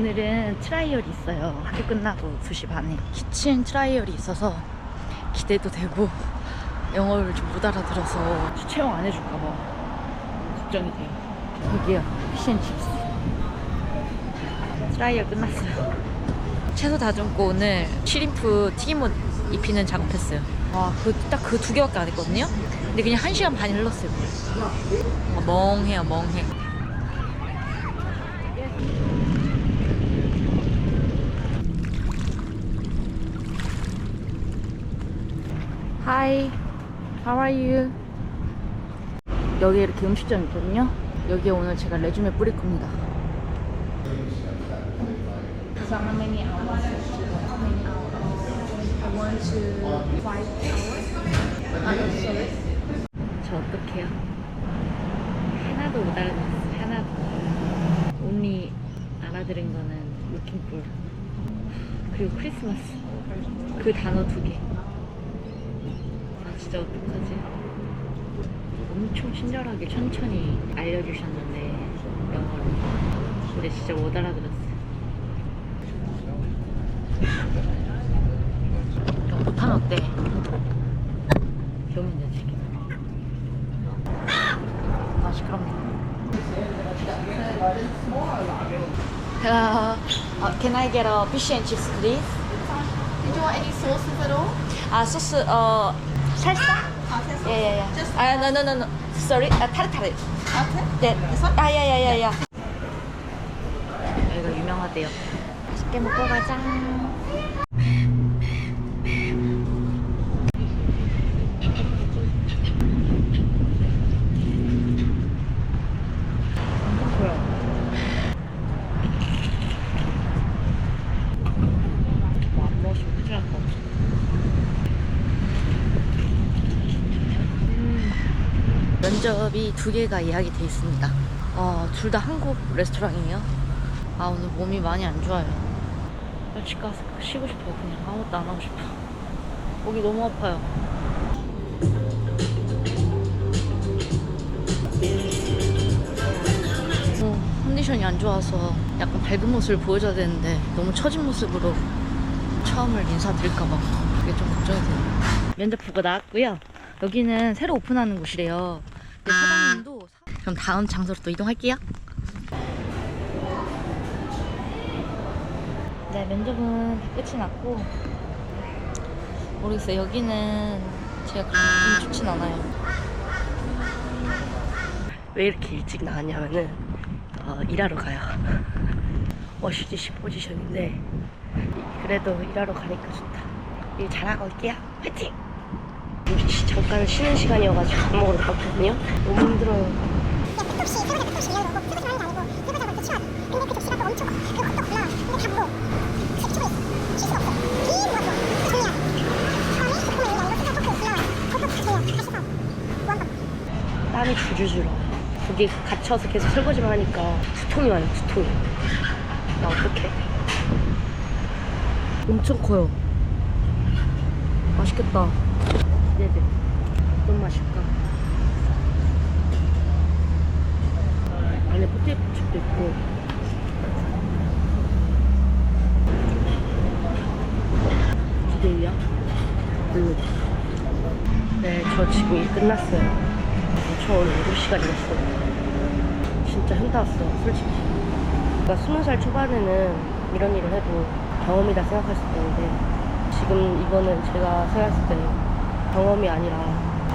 오늘은 트라이얼이 있어요. 학교 끝나고 2시 반에. 키친 트라이얼이 있어서 기대도 되고 영어를 좀 못 알아들어서 채용 안 해줄까봐 걱정이 돼요. 여기요. 피쉬앤칩스. 트라이얼 끝났어요. 채소 다듬고 오늘 시림프 튀김옷 입히는 작업했어요. 와, 그, 딱 그 두 개밖에 안 했거든요? 근데 그냥 한 시간 반이 흘렀어요. 아, 멍해요, 멍해. Hi, how are you? 여기 이렇게 음식점 있거든요. 여기에 오늘 제가 레주메 뿌릴 겁니다. So how many hours? How many hours? I want to five hours. Uh, sorry. 저 어떡해요? 하나도 못 알아들었어요. 하나도. only 알아들은 거는 looking for. 그리고 크리스마스. 그 단어 두 개. 아, 진짜 어떡하지? 엄청 친절하게 천천히 알려주셨는데, 영어로. 근데 진짜 못 알아들었어요. 야, 못하면 어때? 배우면 되지. 아, 시끄럽네. Uh, uh, can I get a fish and chips, please? Did you want any sauces at all? 아, 소스, 어, 살사? Uh, there's 예, 예, 예. Just 아, no, no, no, no. Sorry. 아, 타르타르. butter. 네. This one? 아, 야, 야, 야, 야. 여기가 유명하대요. 맛있게 먹고 가자. 엄청 보여. 뭐 안 먹으시면 큰일 날것 같아. 면접이 두 개가 예약이 돼 있습니다. 어, 둘 다 한국 레스토랑이에요. 아, 오늘 몸이 많이 안 좋아요. 나집 가서 쉬고 싶어요. 그냥 아무것도 안 하고 싶어. 목이 너무 아파요. 어, 컨디션이 안 좋아서 약간 밝은 모습을 보여줘야 되는데 너무 처진 모습으로 처음을 인사드릴까봐 그게 좀 걱정이 돼요. 면접 보고 나왔고요. 여기는 새로 오픈하는 곳이래요. 근데 사장님도 사- 그럼 다음 장소로 또 이동할게요. 네, 면접은 다 끝이 났고 모르겠어요. 여기는 제가 그렇게 좋진 않아요. 왜 이렇게 일찍 나왔냐면은 어, 일하러 가요. 워시지시 포지션인데 그래도 일하러 가니까 좋다. 일 잘하고 올게요. 화이팅! 잠깐 쉬는 시간이어가지고 밥 먹으러 갔거든요. 너무 힘들어요. 땀이 줄줄줄 와요. 거기 갇혀서 계속 설거지만 하니까 두통이 와요. 두통이. 나 어떡해. 엄청 커요. 맛있겠다. 기대돼. 어떤 맛일까? 안에 포테이토 칩도 있고. 기대야? 응. 네, 저 지금 일 끝났어요. 저 오늘 7시간 일했어요. 진짜 현타 왔어요, 솔직히. 그러니까 20살 초반에는 이런 일을 해도 경험이다 수 있는데 지금 이거는 제가 생각했을 때는 경험이 아니라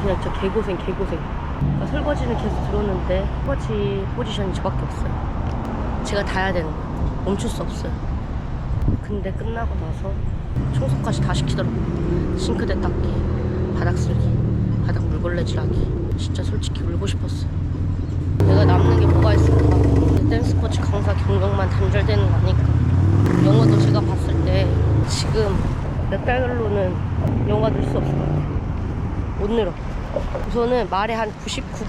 그냥 진짜 개고생, 개고생. 그러니까 설거지는 계속 들었는데 설거지 포지션이 저밖에 없어요. 제가 다 해야 되는 거예요. 멈출 수 없어요. 근데 끝나고 나서 청소까지 다 시키더라고요. 싱크대 닦기, 바닥 쓸기, 바닥 물걸레질하기. 진짜 솔직히 울고 싶었어요. 내가 남는 게 뭐가 있을까? 댄스 스포츠 강사 경력만 단절되는 거 아닐까? 영어도 제가 봤을 때 지금 몇 달로는 영어가 늘수 없을 것 같아요. 못 늘어. 우선은 말의 한 99,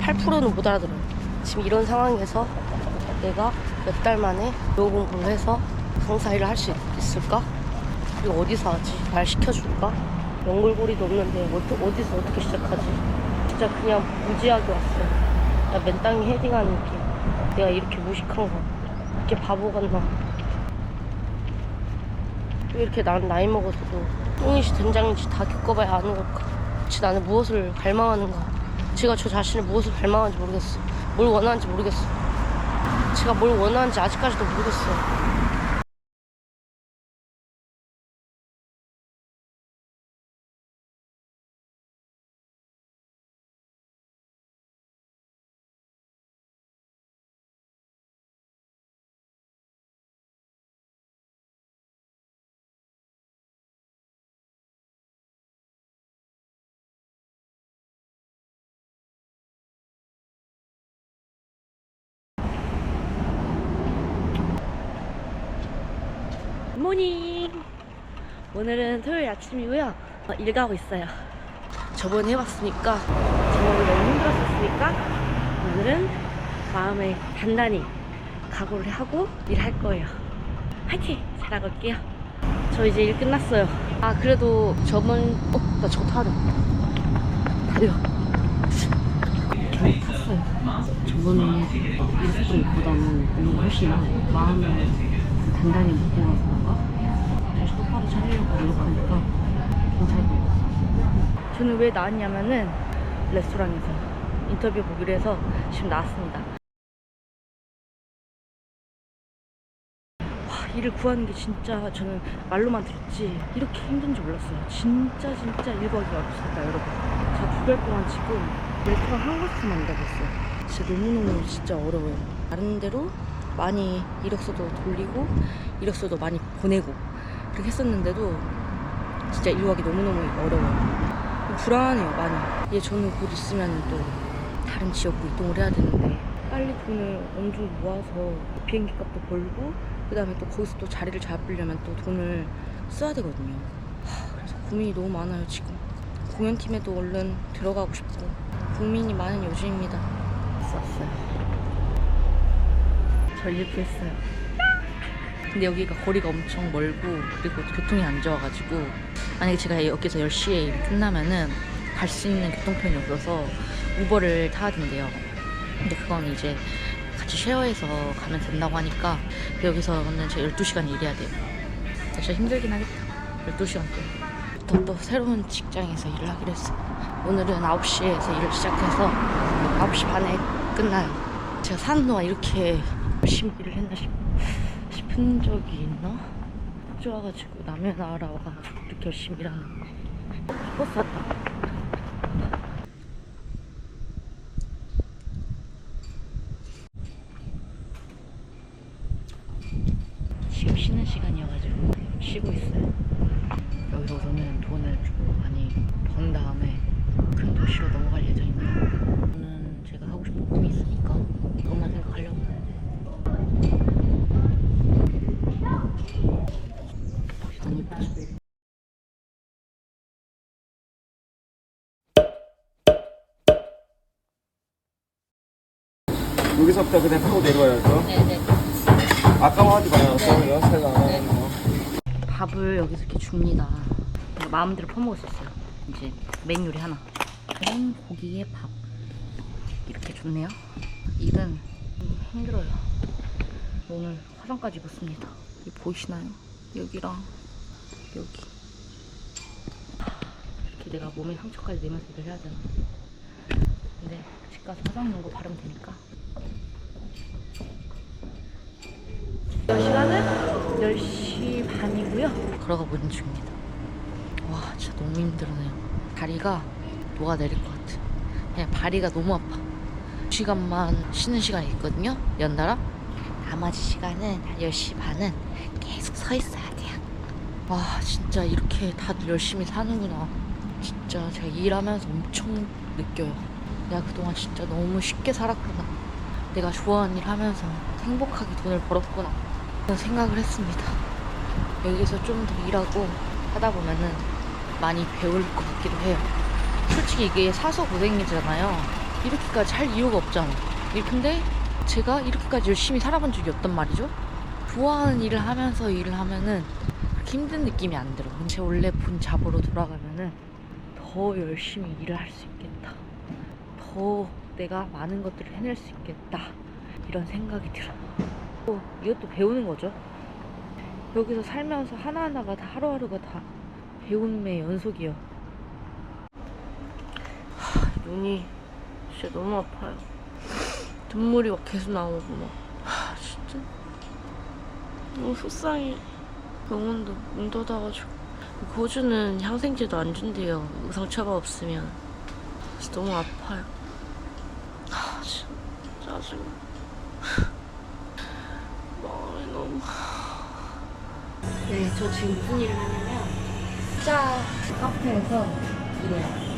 8%는 못 알아들어요. 지금 이런 상황에서 내가 몇 달 만에 영어 공부를 해서 강사 일을 할 수 있을까? 그리고 어디서 하지? 말 시켜줄까? 연골고리도 없는데 어디, 어디 서 어떻게 시작하지? 진짜 그냥 무지하게 왔어요. 나 맨땅에 헤딩하는 게 내가 이렇게 무식한가? 이렇게 바보 같나? 왜 이렇게 난 나이 먹어서도 똥인지 된장인지 다 겪어봐야 아는 걸까? 지 나는 무엇을 갈망하는가? 제가 저 자신을 무엇을 갈망하는지 모르겠어. 뭘 원하는지 모르겠어. 제가 뭘 원하는지 아직까지도 모르겠어. 모닝! 오늘은 토요일 아침이고요. 어, 일 가고 있어요. 저번에 해봤으니까, 저번에 너무 힘들었었으니까, 오늘은 마음에 단단히 각오를 하고 일할 거예요. 화이팅! 잘하고 올게요. 저 이제 일 끝났어요. 아, 그래도 저번, 어, 나 저거 타야 돼. 달려. 겨우 탔어요. 저번에 것보다는 오늘 훨씬. 마음을 단단히 먹고 나서 다시 똑바로 차리려고 노력하니까 괜찮을 것 같아요. 저는 왜 나왔냐면은 레스토랑에서 인터뷰 보기로 해서 지금 나왔습니다. 와, 일을 구하는 게 진짜 저는 말로만 들었지 이렇게 힘든 줄 몰랐어요. 진짜 진짜 일 구하기 어렵습니다, 여러분. 저두달 동안 지금 레스토랑 한 곳에서만 일하고 있어요. 진짜 너무너무 진짜 어려워요. 다른 데로 많이 이력서도 돌리고 이력서도 많이 보내고 그렇게 했었는데도 진짜 일 구하기 너무너무 어려워요. 불안해요, 많이. 예, 저는 곧 있으면 또 다른 지역으로 이동을 해야 되는데 빨리 돈을 어느 정도 모아서 비행기 값도 벌고 그 다음에 또 거기서 또 자리를 잡으려면 또 돈을 써야 되거든요. 하, 그래서 고민이 너무 많아요, 지금. 공연팀에도 얼른 들어가고 싶고 고민이 많은 요즘입니다. 썼어요. 저 일부 했어요. 근데 여기가 거리가 엄청 멀고 그리고 교통이 안 좋아가지고 만약에 제가 여기서 10시에 일이 끝나면은 갈 수 있는 교통편이 없어서 우버를 타야 된대요. 근데 그건 이제 같이 쉐어해서 가면 된다고 하니까 여기서는 제 12시간 일해야 돼요. 진짜 힘들긴 하겠다. 12시간 동안. 또, 또 새로운 직장에서 일을 하기로 했어. 오늘은 9시에서 일을 시작해서 9시 반에 끝나요. 제가 사는 동안 이렇게 일을 했나 싶, 싶은 적이 있나? 좋아가지고 남의 나라 와가지고 이렇게 열심히 일하는 거. 버스 왔다. 지금 쉬는 시간이어가지고 쉬고 있어요. 여기서 저는 돈을 좀 많이 번 다음에 큰 도시로 넘어갈 예정입니다. 저는 제가 하고 싶은 꿈이 있으니까 그것만 생각하려고 너무 예쁘죠? 여기서부터 그냥 타고 내려와야죠. 네네. 아까워하지 마요. 안 하는 거. 밥을 여기서 이렇게 줍니다. 제가 마음대로 퍼먹을 수 있어요. 이제 메인 요리 하나. 그럼 고기에 밥. 이렇게 좋네요. 일은 힘들어요. 오늘 화장까지 입었습니다. 이 보이시나요? 여기랑 여기. 이렇게 내가 몸에 상처까지 내면서 일을 해야 되나. 근데 집 가서 화장 넣은 거 바르면 되니까. 시간은 10시 반이고요. 걸어가 보는 중입니다. 와, 진짜 너무 힘들네요. 다리가 녹아내릴 것 같아. 그냥 다리가 너무 아파. 2시간만 쉬는 시간이 있거든요. 연달아. 나머지 시간은 한 10시 반은 계속 서 있어야 돼요. 와, 진짜 이렇게 다들 열심히 사는구나. 진짜 제가 일하면서 엄청 느껴요. 내가 그동안 진짜 너무 쉽게 살았구나. 내가 좋아하는 일 하면서 행복하게 돈을 벌었구나. 생각을 했습니다. 여기서 좀 더 일하고 하다 보면은 많이 배울 것 같기도 해요. 솔직히 이게 사서 고생이잖아요. 이렇게까지 할 이유가 없잖아. 이- 근데 제가 이렇게까지 열심히 살아본 적이 없단 말이죠. 좋아하는 일을 하면서 일을 하면은 힘든 느낌이 안 들어. 제 원래 본 잡으로 돌아가면은 더 열심히 일을 할 수 있겠다. 더 내가 많은 것들을 해낼 수 있겠다. 이런 생각이 들어 요. 또 이것도 배우는 거죠. 여기서 살면서 하나하나가 다 하루하루가 다 배움의 연속이요. 하, 눈이 진짜 너무 아파요. 눈물이 막 계속 나오고 막. 하, 진짜 너무 속상해. 병원도 문 닫아가지고. 고주는 향생제도 안 준대요. 상처가 없으면. 그래서 너무 아파요. 하, 진짜 짜증나. 마음이 너무. 네, 저 지금 무슨 일을 하냐면 피자 카페에서 일해요.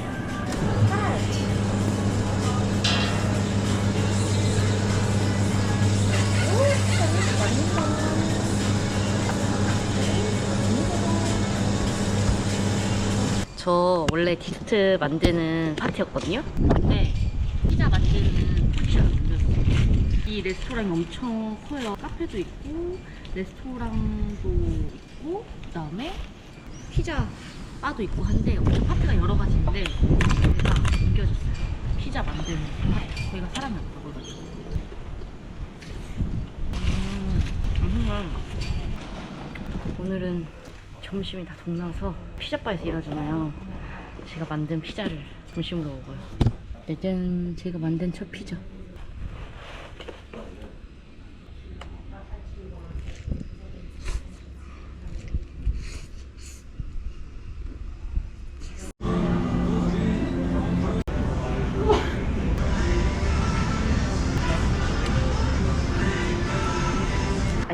저 원래 디저트 만드는 파티였거든요. 근데 피자 만드는 포지션 레스토랑이 엄청 커요. 카페도 있고 레스토랑도 있고 그다음에 피자 바도 있고 한데 엄청 파트가 여러 가지인데 제가 옮겨줬어요. 피자 만드는 파트. 거기가 사람이 없다고 그래가지고. 음, 음. 오늘은 점심이 다 동나서 피자바에서 일하잖아요. 제가 만든 피자를 점심으로 먹어요. 짜잔, 제가 만든 첫 피자.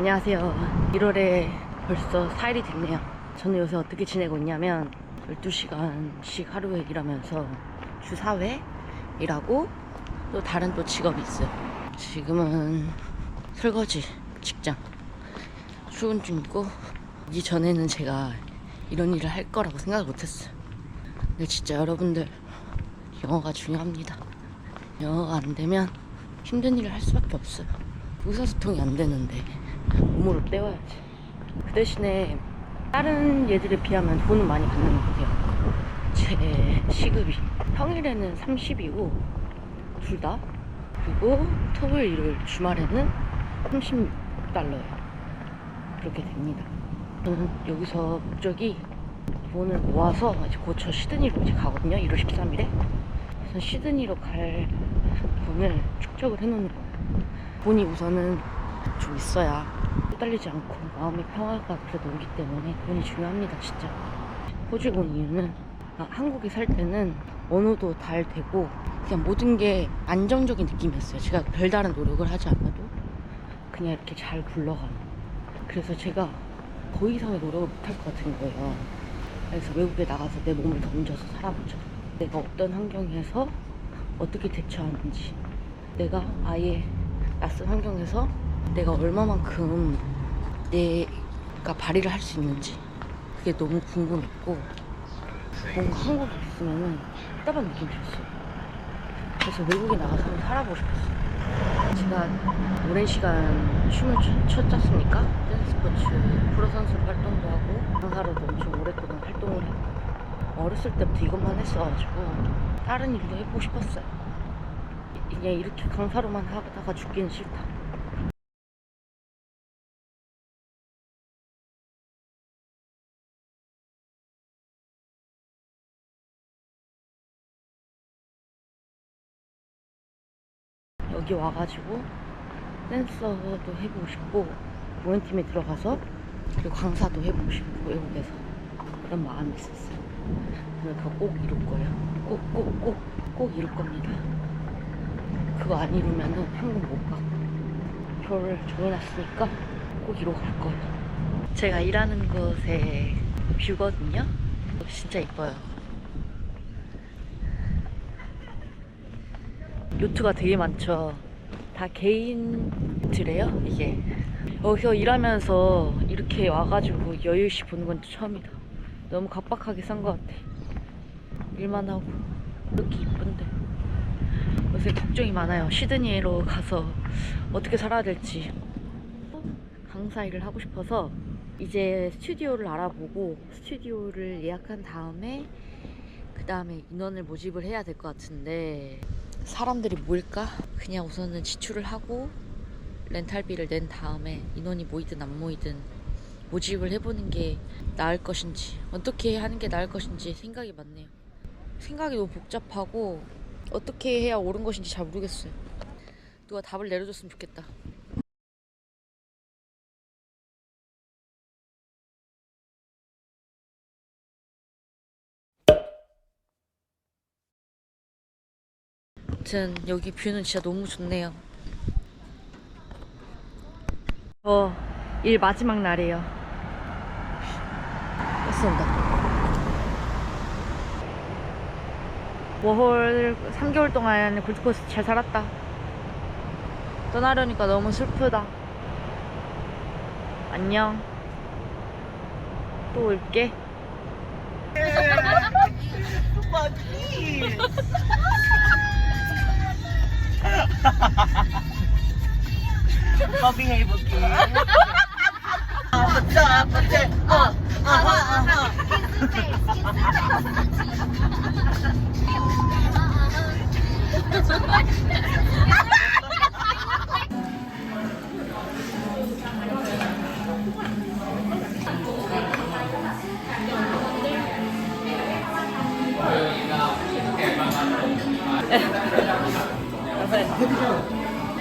안녕하세요. 1월에 벌써 4일이 됐네요. 저는 요새 어떻게 지내고 있냐면 12시간씩 하루에 일하면서 주 4회 일하고 또 다른 또 직업이 있어요. 지금은 설거지 직장 출근 중이고 이전에는 제가 이런 일을 할 거라고 생각을 못했어요. 근데 진짜 여러분들 영어가 중요합니다. 영어가 안 되면 힘든 일을 할 수밖에 없어요. 의사소통이 안 되는데 몸으로 때워야지. 그 대신에 다른 얘들에 비하면 돈은 많이 받는 것 같아요. 제 시급이 평일에는 30이고 둘 다. 그리고 토요일 일요일 주말에는 30달러예요. 그렇게 됩니다. 저는 여기서 목적이 돈을 모아서 이제 곧저 시드니로 이제 가거든요. 1월 13일에. 그래서 시드니로 갈 돈을 축적을 해놓는 거예요. 돈이 우선은 좀 있어야 떨리지 않고 마음의 평화가 그래도 오기 때문에 돈이 중요합니다 진짜. 호주에 온 이유는 아, 한국에 살 때는 언어도 잘 되고 그냥 모든 게 안정적인 느낌이었어요. 제가 별다른 노력을 하지 않아도 그냥 이렇게 잘 굴러가는. 그래서 제가 더 이상의 노력을 못할 것 같은 거예요. 그래서 외국에 나가서 내 몸을 던져서 살아보자. 내가 어떤 환경에서 어떻게 대처하는지 내가 아예 낯선 환경에서 내가 얼마만큼 내가 발휘를 할 수 있는지 그게 너무 궁금했고 뭔가 한국에 있으면은 답답한 느낌이 들었어요. 그래서 외국에 나가서 한번 살아보고 싶었어요. 제가 오랜 시간 춤을 춰- 췄잖습니까? 댄스 스포츠 프로 선수로 활동도 하고 강사로도 엄청 오랫동안 활동을 했고 어렸을 때부터 이것만 했어가지고 다른 일도 해보고 싶었어요. 그냥 이렇게 강사로만 하다가 죽기는 싫다. 여기 와가지고 댄서도 해보고 싶고 모연팀에 들어가서 그리고 강사도 해보고 싶고 외국에서 그런 마음이 있었어요. 그거 꼭 이룰 거예요. 꼭꼭 꼭 꼭 이룰 겁니다. 그거 안 이루면은 한국 못 가. 표를 정해놨으니까 꼭 이루고 갈 거예요. 제가 일하는 곳의 뷰거든요. 진짜 이뻐요. 요트가 되게 많죠. 다 개인들이에요, 이게. 여기서 일하면서 이렇게 와가지고 여유시 보는 건 처음이다. 너무 각박하게 산 것 같아. 일만 하고. 이렇게 이쁜데. 요새 걱정이 많아요. 시드니로 가서 어떻게 살아야 될지. 강사 일을 하고 싶어서 이제 스튜디오를 알아보고 스튜디오를 예약한 다음에 그 다음에 인원을 모집을 해야 될 것 같은데 사람들이 모일까? 그냥 우선은 지출을 하고 렌탈비를 낸 다음에 인원이 모이든 안 모이든 모집을 해보는 게 나을 것인지 어떻게 하는 게 나을 것인지 생각이 많네요. 생각이 너무 복잡하고 어떻게 해야 옳은 것인지 잘 모르겠어요. 누가 답을 내려줬으면 좋겠다. 아무튼 여기 뷰는 진짜 너무 좋네요. 어, 일 마지막 날이에요. 버스 온다. 워홀 3개월 동안 골드코스트 잘 살았다. 떠나려니까 너무 슬프다. 안녕. 또 올게. 더빙해볼게. 아, 붙여, 아, 붙여. 어, 아하, 아하. ください。